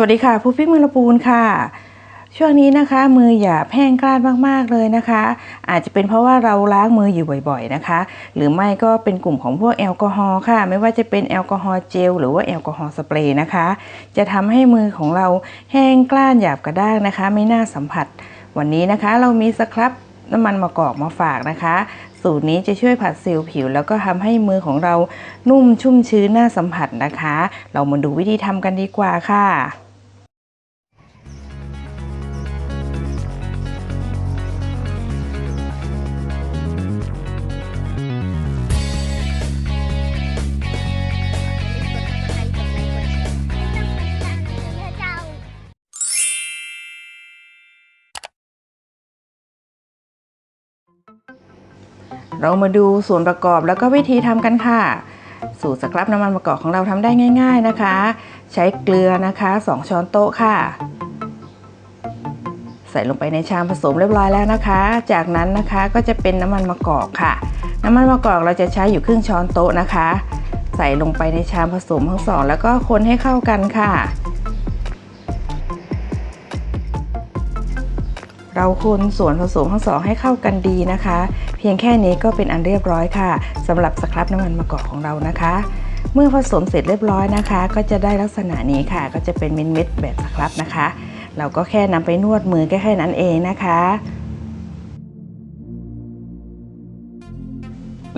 วัสดีค่ะผู้ฟิมือละปูนค่ะ ช่วงนี้นะคะมือหยาบแห้งกร้านมากๆเลยนะคะ อาจจะเป็นเพราะว่าเราล้างมืออยู่บ่อย ๆนะคะ หรือไม่ก็เป็นกลุ่มของพวกแอลกอฮอล์ค่ะ ไม่ว่าจะเป็นแอลกอฮอล์เจลหรือว่าแอลกอฮอล์สเปรย์นะคะ จะทำให้มือของเราแห้งกร้านหยาบกระด้างนะคะ ไม่น่าสัมผัส วันนี้นะคะเรามีสครับน้ำมันมะกอกมาฝากนะคะ สูตรนี้จะช่วยผัดซลล์ผิว แล้วก็ทำให้มือของเรานุ่มชุ่มชื้นน่าสัมผัสนะคะ เรามาดูวิธีทำกันดีกว่าค่ะ เรามาดูส่วนประกอบแล้วก็วิธีทำกันค่ะ สูตรสครับน้ำมันมะกอกของเราทำได้ง่าย ๆนะคะ ใช้เกลือนะคะ 2 ช้อนโต๊ะค่ะ ใส่ลงไปในชามผสมเรียบร้อยแล้วนะคะ จากนั้นนะคะก็จะเป็นน้ำมันมะกอกค่ะ น้ำมันมะกอกเราจะใช้อยู่ครึ่งช้อนโต๊ะนะคะ ใส่ลงไปในชามผสมทั้งสองแล้วก็คนให้เข้ากันค่ะ เราคนส่วนผสมทั้งสองให้เข้ากันดีนะคะ เพียงแค่นี้ก็เป็นอันเรียบร้อยค่ะสำหรับสครับน้ำมันมะกอกของเรานะคะ เมื่อผสมเสร็จเรียบร้อยนะคะ ก็จะได้ลักษณะนี้ค่ะ ก็จะเป็นเม็ดๆแบบสครับนะคะ เราก็แค่นำไปนวดมือแค่แค่นั้นเองนะคะ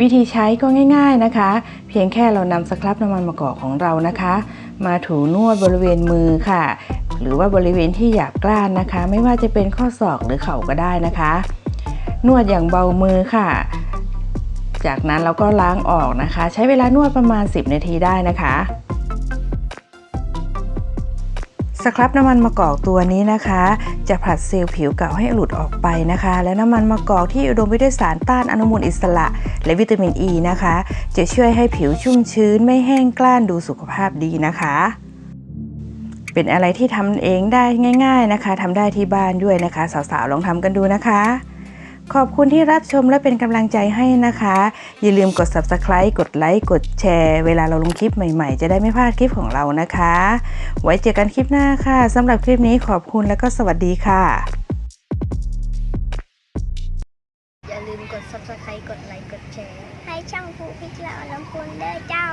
วิธีใช้ก็ง่ายๆนะคะ เพียงแค่เรานำสครับน้ำมันมะกอกของเรานะคะ มาถูนวดบริเวณมือค่ะ หรือว่าบริเวณที่หยาบกร้านนะคะ ไม่ว่าจะเป็นข้อศอกหรือเข่าก็ได้นะคะ นวดอย่างเบามือค่ะ จากนั้นเราก็ล้างออกนะคะ ใช้เวลานวดประมาณ 10 นาทีได้นะคะสครับน้ำมันมะกอกตัวนี้นะคะ จะผลัดเซลล์ผิวเก่าให้หลุดออกไปนะคะ และน้ำมันมะกอกที่อุดมไปด้วยสารต้านอนุมูลอิสระ และวิตามินอ e ีนะคะ จะช่วยให้ผิวชุ่มชื้นไม่แห้งกล้านดูสุขภาพดีนะคะ เป็นอะไรที่ทำเองได้ง่าย ๆนะคะทำได้ที่บ้านด้วยนะคะ สาวๆลองทำกันดูนะคะ ขอบคุณที่รับชมและเป็นกำลังใจให้นะคะ อย่าลืมกด subscribe กดไลค์กดแชร์ เวลาเราลงคลิปใหม่ๆ จะได้ไม่พลาดคลิปของเรานะคะ ไว้เจอกันคลิปหน้าค่ะสำหรับคลิปนี้ขอบคุณและก็สวัสดีค่ะ อย่าลืมกด subscribe กดไลค์กดแชร์ ให้ช่องผู้พิจารณาลำพูนเด้อเจ้า